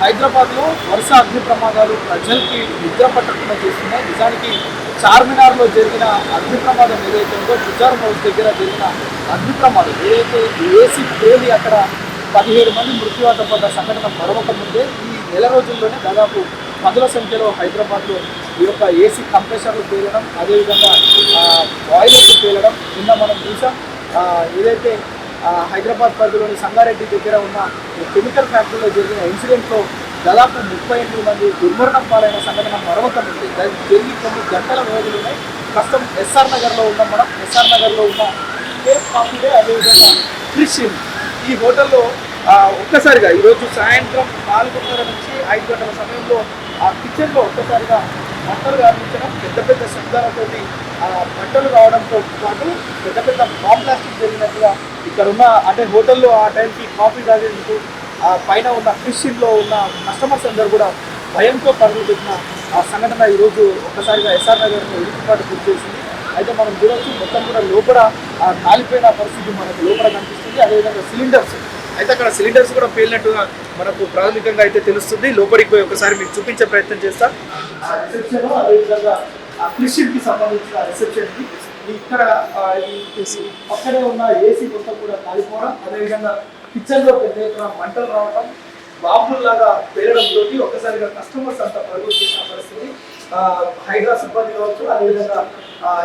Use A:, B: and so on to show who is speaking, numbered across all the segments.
A: హైదరాబాద్లో వరుస అగ్ని ప్రమాదాలు ప్రజలకి నిద్ర పట్టకుండా చేస్తున్నాయి. నిజానికి చార్మినార్లో జరిగిన అగ్ని ప్రమాదం ఏదైతే ఉందో గుజార్ హౌస్ దగ్గర జరిగిన అగ్ని ప్రమాదం ఏదైతే ఏసీ పేలి అక్కడ పదిహేడు మంది మృత్యువాత పడ్డ సంఘటన మరొక ముందే ఈ నెల రోజుల్లోనే దాదాపు పదుల సంఖ్యలో హైదరాబాద్లో ఈ యొక్క ఏసీ కంప్రెషర్లు పేలడం అదేవిధంగా బాయిలర్లు పేలడం నిన్న మనం చూసాం. ఏదైతే హైదరాబాద్ పరిధిలోని సంగారెడ్డి దగ్గర ఉన్న కెమికల్ ఫ్యాక్టరీలో జరిగిన ఇన్సిడెంట్లో దాదాపు ముప్పై ఎనిమిది మంది దుర్మరణం పాలైన సంఘటన మరొకటి ఉంది. దానికి జరిగి కొన్ని గంటల వ్యవధిలోనే ప్రస్తుతం ఎస్ఆర్ నగర్లో ఉన్నాం మనం ఎస్ఆర్ నగర్లో ఉన్న కేఫ్ అదేవిధంగా క్రిస్టియన్ ఈ హోటల్లో ఒక్కసారిగా ఈరోజు సాయంత్రం నాలుగున్నర నుంచి ఐదు గంటల సమయంలో ఆ కిచెన్లో ఒక్కసారిగా పంటలు గార్పించడం పెద్ద పెద్ద శబ్దాలతోటి ఆ పంటలు రావడంతో పాటు పెద్ద పెద్ద బాంబ్ బ్లాస్టింగ్ జరిగినట్టుగా ఇక్కడ ఉన్న అంటే హోటల్లో ఆ టైంకి కాఫీ తాగేందుకు ఆ పైన ఉన్న ఫిషింగ్లో ఉన్న కస్టమర్స్ అందరూ కూడా భయంతో పరుగులు పెట్టిన ఆ సంఘటన ఈరోజు ఒక్కసారిగా ఎస్ఆర్ నగర్లో ఇరుకుపాటు గుర్తు చేసింది. అయితే మనం చూడవచ్చు మొత్తం కూడా లోపల ఆ కాలిపోయిన పరిస్థితి మనకు లోపల కనిపిస్తుంది. అదేవిధంగా సిలిండర్స్ అయితే అక్కడ సిలిండర్స్ కూడా పేలినట్టుగా మనకు ప్రాథమికంగా అయితే తెలుస్తుంది. లోపలికి పోయి ఒకసారి మీకు చూపించే ప్రయత్నం చేస్తా. ఆ రిసెప్షన్ అదేవిధంగా ఆ క్రిస్టియన్కి సంబంధించిన రిసెప్షన్కి ఇక్కడ పక్కనే ఉన్న ఏసీ మొత్తం కూడా కాలిపోవడం అదేవిధంగా కిచెన్లో పెద్ద ఎత్తున మంటలు రావడం బాంబుల్లాగా పేరడంతో ఒక్కసారిగా కస్టమర్స్ అంతా పరుగులు చేసిన పరిస్థితి. ఆ, హైడ్రా సిబ్బంది కావచ్చు అదేవిధంగా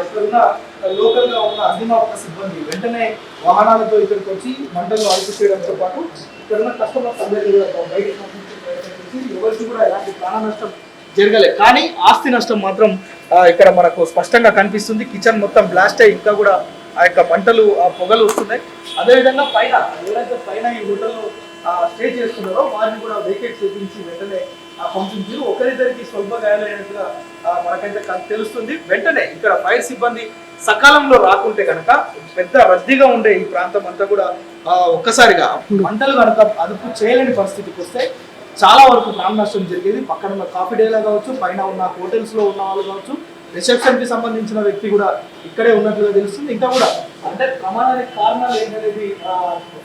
A: ఇక్కడున్న లోకల్గా ఉన్న లోకల్గా ఉన్న అగ్నిమాపక సిబ్బంది వెంటనే వాహనాలతో ఇక్కడికి వచ్చి మంటలు అదుపు చేయడంతో పాటు ఇక్కడున్న కస్టమర్స్ అందరికీ కూడా బయటకు పంపించే ప్రయత్నం చేసి ఎవరికి కూడా ఎలాంటి ప్రాణ నష్టం జరగలేదు. కానీ ఆస్తి నష్టం మాత్రం ఇక్కడ మనకు స్పష్టంగా కనిపిస్తుంది. కిచెన్ మొత్తం బ్లాస్ట్ అయ్యి ఇంకా కూడా ఆ యొక్క పంటలు ఆ పొగలు వస్తున్నాయి. అదేవిధంగా పైన ఎవరైతే పైన ఈ హోటల్లో స్టే చేస్తున్నారో వారిని కూడా వేకెట్ చేపించి వెంటనే పంపించారు ఒకరిద్దరికి స్వల్ప గాయాలైనట్టుగా మనకైతే తెలుస్తుంది. వెంటనే ఇక్కడ ఫైర్ సిబ్బంది సకాలంలో రాకుంటే కనుక పెద్ద రద్దీగా ఉండే ఈ ప్రాంతం అంతా కూడా ఆ, ఒక్కసారిగా మంటలు కనుక అదుపు చేయలేని పరిస్థితికి వస్తే చాలా వరకు ప్రాణ నష్టం జరిగేది. పక్కన ఉన్న కాఫీ డేలా కావచ్చు పైన ఉన్న హోటల్స్లో ఉన్న వాళ్ళు కావచ్చు రిసెప్షన్కి సంబంధించిన వ్యక్తి కూడా ఇక్కడే ఉన్నట్లుగా తెలుస్తుంది. ఇంకా కూడా అంటే ప్రమాదానికి కారణాలు ఏంటనేది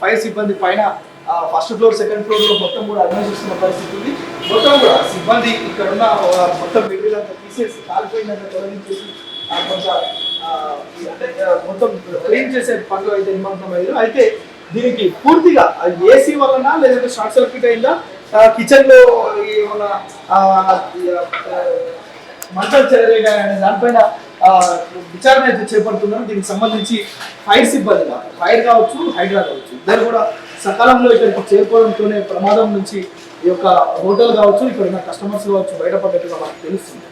A: ఫైర్ సిబ్బంది పైన ఫస్ట్ ఫ్లోర్ సెకండ్ ఫ్లోర్లో మొత్తం కూడా అన్వేషిస్తున్న పరిస్థితి ఉంది. మొత్తం కూడా సిబ్బంది ఇక్కడ ఉన్న మొత్తం మెటీరియల్ అంతా తీసేసి కాలిపోయిందంతా తొలగించేసి కొంత అంటే మొత్తం క్లీన్ చేసే పనులు అయితే నిమగ్నమయ్యారు. అయితే దీనికి పూర్తిగా ఏసీ వలన లేదంటే షార్ట్ సర్క్యూట్ అయిందా? కిచెన్లో ఏమన్నా మంటలు చెలరేగా దానిపైన విచారణ అయితే చేపడుతున్నాం. దీనికి సంబంధించి ఫైర్ సిబ్బంది ఫైర్ కావచ్చు హైడ్రా కావచ్చు. ఇద్దరు కూడా సకాలంలో ఇక్కడికి చేరుకోవడంతోనే ప్రమాదం నుంచి ఈ యొక్క హోటల్ కావచ్చు ఇక్కడ ఉన్న కస్టమర్స్ కావచ్చు బయటపడ్డట్టుగా మనకు తెలుస్తుంది.